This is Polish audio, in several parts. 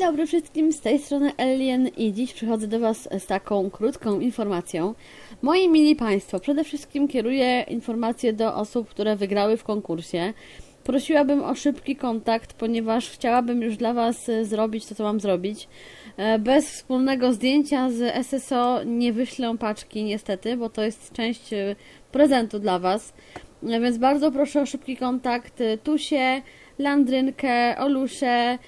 dobry wszystkim, z tej strony Alien i dziś przychodzę do Was z taką krótką informacją. Moi mili Państwo, przede wszystkim kieruję informacje do osób, które wygrały w konkursie. Prosiłabym o szybki kontakt, ponieważ chciałabym już dla Was e, zrobić to, co mam zrobić. E, Bez wspólnego zdjęcia z SSO nie wyślę paczki niestety, bo to jest część e, prezentu dla Was. Więc bardzo proszę o szybki kontakt. Tusie, Landrynkę, Oluszę,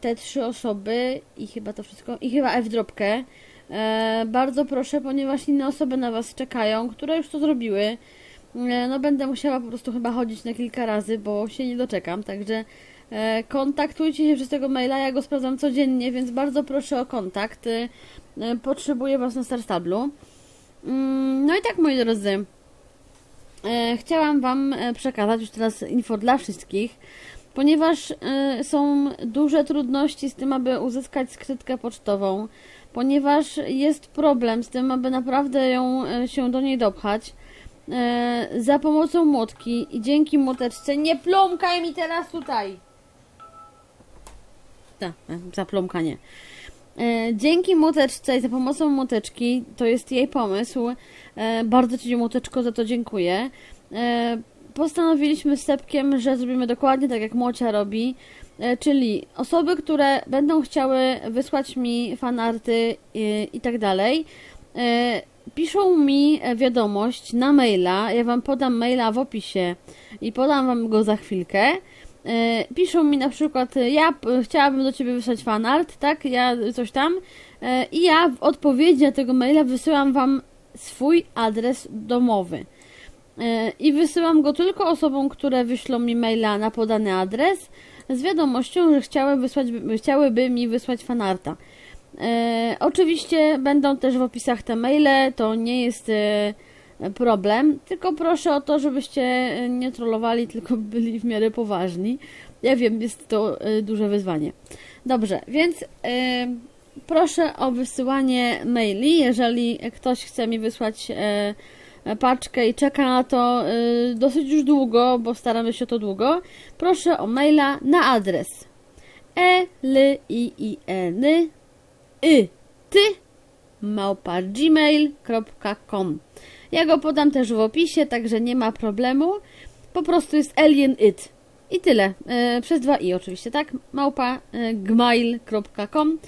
te trzy osoby i chyba to wszystko, i chyba F-dropkę. E, Bardzo proszę, ponieważ inne osoby na Was czekają, które już to zrobiły. E, No będę musiała po prostu chyba chodzić na kilka razy, bo się nie doczekam, także e, kontaktujcie się przez tego maila, ja go sprawdzam codziennie, więc bardzo proszę o kontakt. E, e, Potrzebuję Was na Starstablu. Mm, No i tak, moi drodzy, e, chciałam Wam e, przekazać już teraz info dla wszystkich, ponieważ e, są duże trudności z tym, aby uzyskać skrytkę pocztową, ponieważ jest problem z tym, aby naprawdę ją e, się do niej dopchać. E, za pomocą młotki i dzięki młoteczce. Nie plomkaj mi teraz tutaj! Tak, za plomkanie. E, Dzięki młoteczce i za pomocą młoteczki, to jest jej pomysł. E, Bardzo Ci młoteczko za to dziękuję. E, Postanowiliśmy z Sepkiem, że zrobimy dokładnie tak jak Młocia robi, e, czyli osoby, które będą chciały wysłać mi fanarty i, i tak dalej, e, piszą mi e, wiadomość na maila. Ja Wam podam maila w opisie i podam Wam go za chwilkę. E, Piszą mi na przykład, e, ja chciałabym do Ciebie wysłać fanart, tak? Ja coś tam. E, I ja w odpowiedzi na tego maila wysyłam Wam swój adres domowy. E, I wysyłam go tylko osobom, które wyślą mi maila na podany adres z wiadomością, że chciały wysłać, chciałyby mi wysłać fanarta. E, oczywiście będą też w opisach te maile, to nie jest e, problem, tylko proszę o to, żebyście nie trollowali, tylko byli w miarę poważni. Ja wiem, jest to e, duże wyzwanie. Dobrze, więc e, proszę o wysyłanie maili, jeżeli ktoś chce mi wysłać e, paczkę i czeka na to e, dosyć już długo, bo staramy się to długo, proszę o maila na adres e l i i n y ty małpa gmail.com Ja go podam też w opisie, także nie ma problemu. Po prostu jest alien it. I tyle. E, przez dwa i oczywiście, tak? Małpa e, gmail.com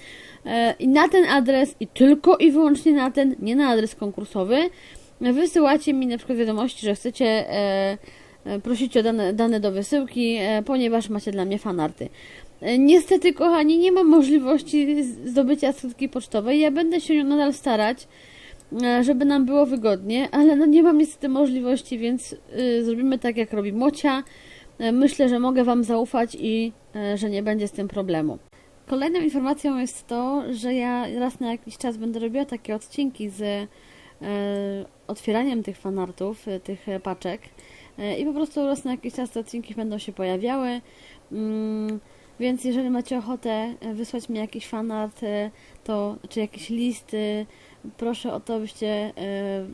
e, I na ten adres i tylko i wyłącznie na ten, nie na adres konkursowy, wysyłacie mi na przykład wiadomości, że chcecie e, e, prosić o dane, dane do wysyłki, e, ponieważ macie dla mnie fanarty. E, Niestety, kochani, nie mam możliwości zdobycia skrytki pocztowej. Ja będę się nadal starać, e, żeby nam było wygodnie, ale no nie mam niestety możliwości, więc y, zrobimy tak, jak robi Mocia. E, Myślę, że mogę Wam zaufać i e, że nie będzie z tym problemu. Kolejną informacją jest to, że ja raz na jakiś czas będę robiła takie odcinki z e, otwieraniem tych fanartów, e, tych e, paczek. E, I po prostu raz na jakiś czas te odcinki będą się pojawiały. Mm, więc jeżeli macie ochotę e, wysłać mi jakiś fanart, e, to czy jakiś list, e, proszę o to, abyście e,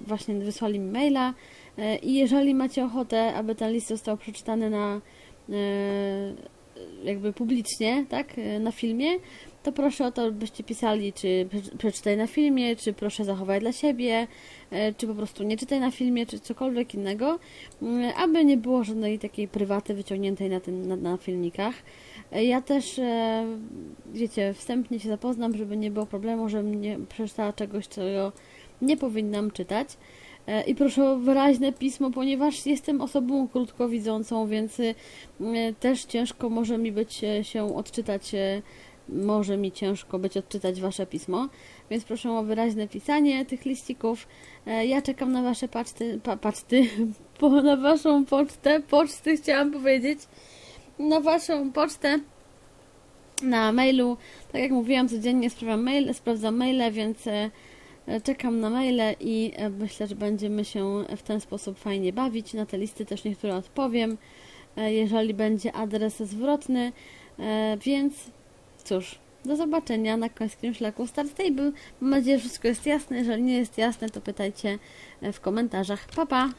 właśnie wysłali mi maila. E, I jeżeli macie ochotę, aby ten list został przeczytany na e, jakby publicznie, tak, e, na filmie, to proszę o to, byście pisali, czy prze- przeczytaj na filmie, czy proszę zachowaj dla siebie, e, czy po prostu nie czytaj na filmie, czy cokolwiek innego, mm, aby nie było żadnej takiej prywaty wyciągniętej na, tym, na, na filmikach. E, Ja też, e, wiecie, wstępnie się zapoznam, żeby nie było problemu, żebym nie przeczytała czegoś, czego nie powinnam czytać. I proszę o wyraźne pismo, ponieważ jestem osobą krótkowidzącą, więc też ciężko może mi być się odczytać, może mi ciężko być odczytać Wasze pismo, więc proszę o wyraźne pisanie tych liścików. E, Ja czekam na Wasze paczty, pa, paczty, po, na Waszą pocztę, poczty chciałam powiedzieć, na Waszą pocztę na mailu. Tak jak mówiłam, codziennie sprawdzam mail, sprawdzam maile, więc e, e, czekam na maile i myślę, że będziemy się w ten sposób fajnie bawić. Na te listy też niektóre odpowiem, jeżeli będzie adres zwrotny. Więc cóż, do zobaczenia na końskim szlaku Star Stable. Mam nadzieję, że wszystko jest jasne. Jeżeli nie jest jasne, to pytajcie e, w komentarzach. Pa, pa!